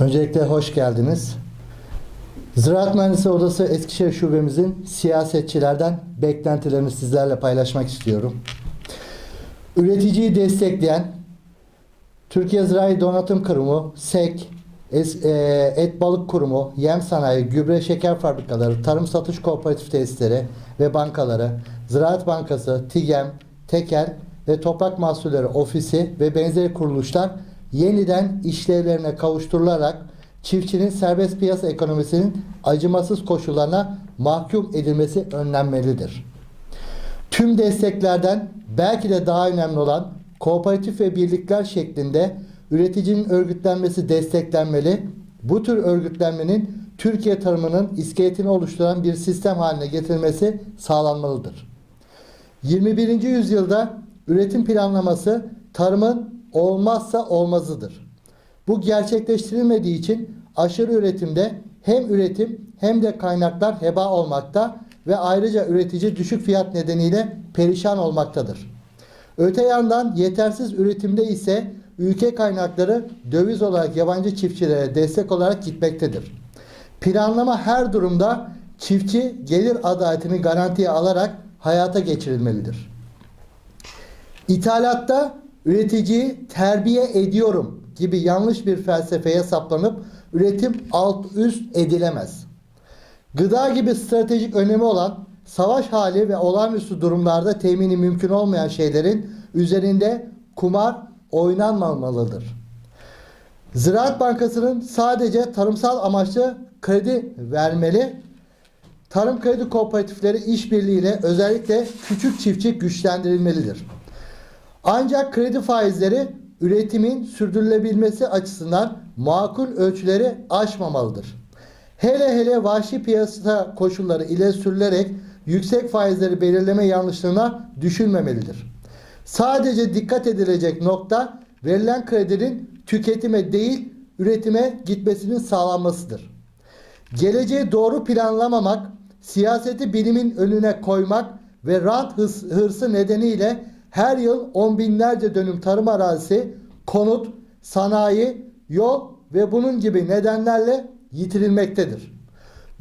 Öncelikle hoş geldiniz. Ziraat Mühendisleri Odası Eskişehir Şubemizin siyasetçilerden beklentilerini sizlerle paylaşmak istiyorum. Üreticiyi destekleyen Türkiye Zirai Donatım Kurumu, SEK, Es- e, Et Balık Kurumu, Yem Sanayi, Gübre Şeker Fabrikaları, Tarım Satış Kooperatif Tesisleri ve bankaları, Ziraat Bankası, TİGEM, TEKEL ve Toprak Mahsulleri Ofisi ve benzeri kuruluşlar yeniden işlevlerine kavuşturularak çiftçinin serbest piyasa ekonomisinin acımasız koşullarına mahkum edilmesi önlenmelidir. Tüm desteklerden belki de daha önemli olan kooperatif ve birlikler şeklinde üreticinin örgütlenmesi desteklenmeli. Bu tür örgütlenmenin Türkiye tarımının iskeletini oluşturan bir sistem haline getirilmesi sağlanmalıdır. 21. yüzyılda üretim planlaması tarımın olmazsa olmazıdır. Bu gerçekleştirilmediği için aşırı üretimde hem üretim hem de kaynaklar heba olmakta ve ayrıca üretici düşük fiyat nedeniyle perişan olmaktadır. Öte yandan yetersiz üretimde ise ülke kaynakları döviz olarak yabancı çiftçilere destek olarak gitmektedir. Planlama her durumda çiftçi gelir adaletini garantiye alarak hayata geçirilmelidir. İthalatta üreticiyi terbiye ediyorum gibi yanlış bir felsefeye saplanıp üretim alt üst edilemez. Gıda gibi stratejik önemi olan savaş hali ve olağanüstü durumlarda temini mümkün olmayan şeylerin üzerinde kumar oynanmamalıdır. Ziraat Bankası'nın sadece tarımsal amaçlı kredi vermeli, tarım kredi kooperatifleri işbirliğiyle özellikle küçük çiftçi güçlendirilmelidir. Ancak kredi faizleri üretimin sürdürülebilmesi açısından makul ölçüleri aşmamalıdır. Hele hele vahşi piyasa koşulları ile sürülerek yüksek faizleri belirleme yanlışlığına düşülmemelidir. Sadece dikkat edilecek nokta verilen kredinin tüketime değil üretime gitmesinin sağlanmasıdır. Geleceği doğru planlamamak, siyaseti bilimin önüne koymak ve rant hırs- hırsı nedeniyle her yıl on binlerce dönüm tarım arazisi, konut, sanayi, yol ve bunun gibi nedenlerle yitirilmektedir.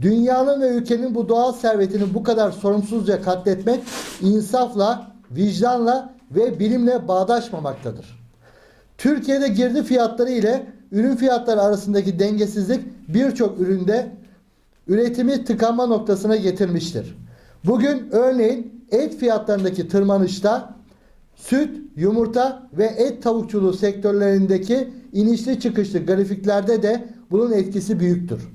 Dünyanın ve ülkenin bu doğal servetini bu kadar sorumsuzca katletmek insafla, vicdanla ve bilimle bağdaşmamaktadır. Türkiye'de girdi fiyatları ile ürün fiyatları arasındaki dengesizlik birçok üründe üretimi tıkanma noktasına getirmiştir. Bugün örneğin et fiyatlarındaki tırmanışta süt, yumurta ve et tavukçuluğu sektörlerindeki inişli çıkışlı grafiklerde de bunun etkisi büyüktür.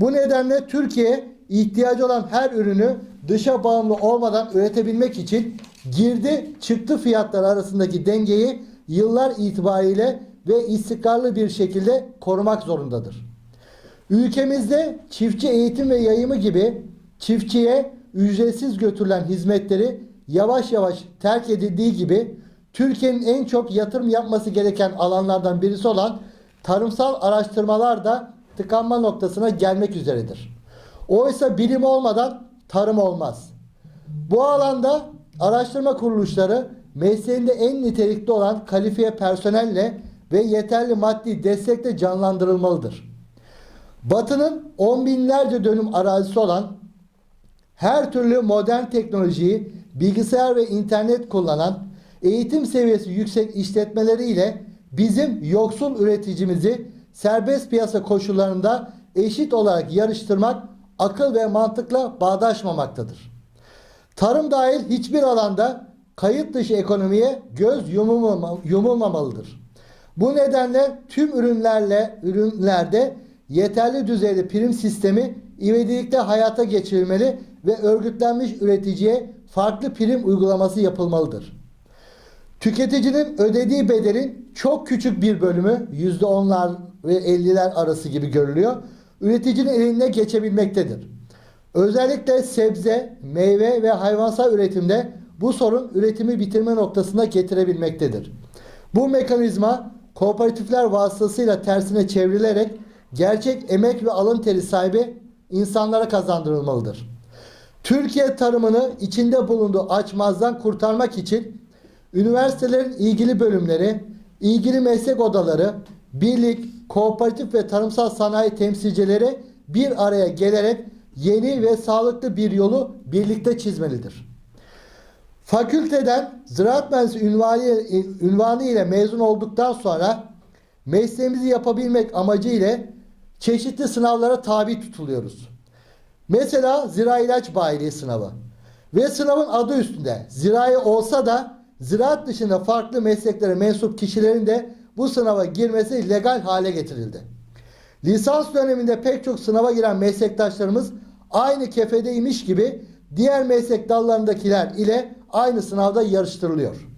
Bu nedenle Türkiye ihtiyacı olan her ürünü dışa bağımlı olmadan üretebilmek için girdi çıktı fiyatları arasındaki dengeyi yıllar itibariyle ve istikrarlı bir şekilde korumak zorundadır. Ülkemizde çiftçi eğitim ve yayımı gibi çiftçiye ücretsiz götürülen hizmetleri yavaş yavaş terk edildiği gibi Türkiye'nin en çok yatırım yapması gereken alanlardan birisi olan tarımsal araştırmalar da tıkanma noktasına gelmek üzeredir. Oysa bilim olmadan tarım olmaz. Bu alanda araştırma kuruluşları mesleğinde en nitelikli olan kalifiye personelle ve yeterli maddi destekle canlandırılmalıdır. Batı'nın on binlerce dönüm arazisi olan her türlü modern teknolojiyi bilgisayar ve internet kullanan eğitim seviyesi yüksek işletmeleriyle bizim yoksul üreticimizi serbest piyasa koşullarında eşit olarak yarıştırmak akıl ve mantıkla bağdaşmamaktadır. Tarım dahil hiçbir alanda kayıt dışı ekonomiye göz yumulmama- yumulmamalıdır. Bu nedenle tüm ürünlerle ürünlerde yeterli düzeyde prim sistemi ivedilikle hayata geçirilmeli ve örgütlenmiş üreticiye farklı prim uygulaması yapılmalıdır. Tüketicinin ödediği bedelin çok küçük bir bölümü %10'lar ve 50'ler arası gibi görülüyor. Üreticinin eline geçebilmektedir. Özellikle sebze, meyve ve hayvansal üretimde bu sorun üretimi bitirme noktasına getirebilmektedir. Bu mekanizma kooperatifler vasıtasıyla tersine çevrilerek gerçek emek ve alın teri sahibi insanlara kazandırılmalıdır. Türkiye tarımını içinde bulunduğu açmazdan kurtarmak için üniversitelerin ilgili bölümleri, ilgili meslek odaları, birlik, kooperatif ve tarımsal sanayi temsilcileri bir araya gelerek yeni ve sağlıklı bir yolu birlikte çizmelidir. Fakülteden ziraat mühendisi ünvanı, ünvanı ile mezun olduktan sonra mesleğimizi yapabilmek amacı ile çeşitli sınavlara tabi tutuluyoruz. Mesela zira ilaç bayiliği sınavı. Ve sınavın adı üstünde zirai olsa da ziraat dışında farklı mesleklere mensup kişilerin de bu sınava girmesi legal hale getirildi. Lisans döneminde pek çok sınava giren meslektaşlarımız aynı kefedeymiş gibi diğer meslek dallarındakiler ile aynı sınavda yarıştırılıyor.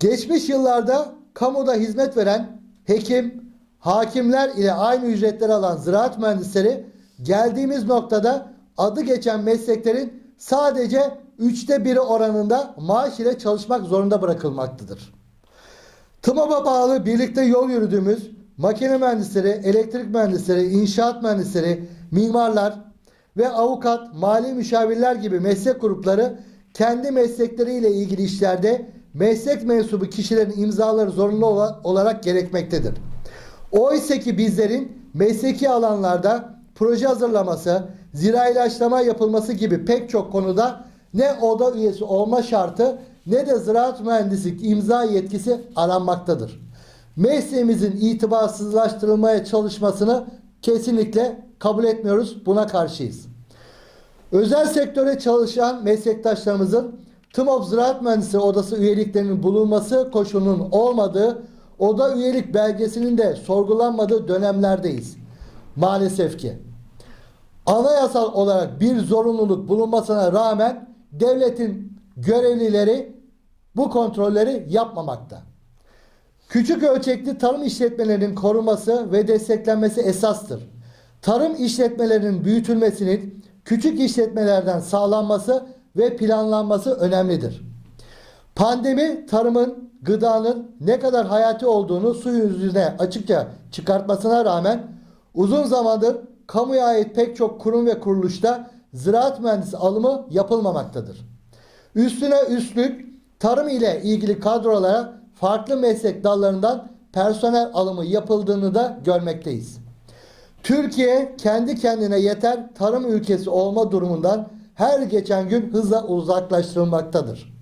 Geçmiş yıllarda kamuda hizmet veren hekim, hakimler ile aynı ücretleri alan ziraat mühendisleri geldiğimiz noktada adı geçen mesleklerin sadece üçte biri oranında maaş ile çalışmak zorunda bırakılmaktadır. TMOB'a bağlı birlikte yol yürüdüğümüz makine mühendisleri, elektrik mühendisleri, inşaat mühendisleri, mimarlar ve avukat, mali müşavirler gibi meslek grupları kendi meslekleriyle ilgili işlerde meslek mensubu kişilerin imzaları zorunlu ola- olarak gerekmektedir. Oysa ki bizlerin mesleki alanlarda proje hazırlaması, zira ilaçlama yapılması gibi pek çok konuda ne oda üyesi olma şartı ne de ziraat mühendislik imza yetkisi aranmaktadır. Mesleğimizin itibarsızlaştırılmaya çalışmasını kesinlikle kabul etmiyoruz. Buna karşıyız. Özel sektöre çalışan meslektaşlarımızın TMOB Ziraat Mühendisleri Odası üyeliklerinin bulunması koşulunun olmadığı, oda üyelik belgesinin de sorgulanmadığı dönemlerdeyiz. Maalesef ki. Anayasal olarak bir zorunluluk bulunmasına rağmen devletin görevlileri bu kontrolleri yapmamakta. Küçük ölçekli tarım işletmelerinin korunması ve desteklenmesi esastır. Tarım işletmelerinin büyütülmesinin küçük işletmelerden sağlanması ve planlanması önemlidir. Pandemi tarımın, gıdanın ne kadar hayati olduğunu su yüzüne açıkça çıkartmasına rağmen uzun zamandır kamuya ait pek çok kurum ve kuruluşta ziraat mühendisi alımı yapılmamaktadır. Üstüne üstlük tarım ile ilgili kadrolara farklı meslek dallarından personel alımı yapıldığını da görmekteyiz. Türkiye kendi kendine yeter tarım ülkesi olma durumundan her geçen gün hızla uzaklaştırılmaktadır.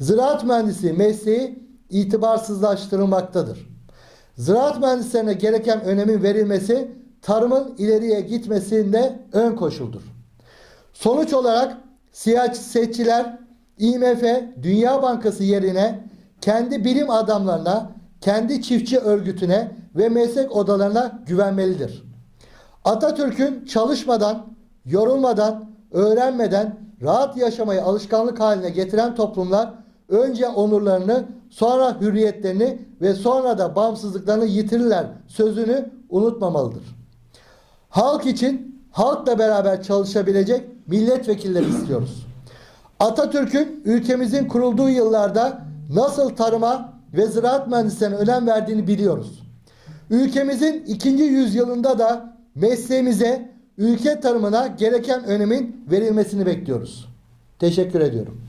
Ziraat mühendisi mesleği itibarsızlaştırılmaktadır. Ziraat mühendislerine gereken önemin verilmesi tarımın ileriye gitmesinde ön koşuldur. Sonuç olarak siyasetçiler IMF, Dünya Bankası yerine kendi bilim adamlarına, kendi çiftçi örgütüne ve meslek odalarına güvenmelidir. Atatürk'ün çalışmadan, yorulmadan, öğrenmeden rahat yaşamayı alışkanlık haline getiren toplumlar önce onurlarını, sonra hürriyetlerini ve sonra da bağımsızlıklarını yitirirler sözünü unutmamalıdır. Halk için halkla beraber çalışabilecek milletvekilleri istiyoruz. Atatürk'ün ülkemizin kurulduğu yıllarda nasıl tarıma ve ziraat mühendislerine önem verdiğini biliyoruz. Ülkemizin ikinci yüzyılında da mesleğimize, ülke tarımına gereken önemin verilmesini bekliyoruz. Teşekkür ediyorum.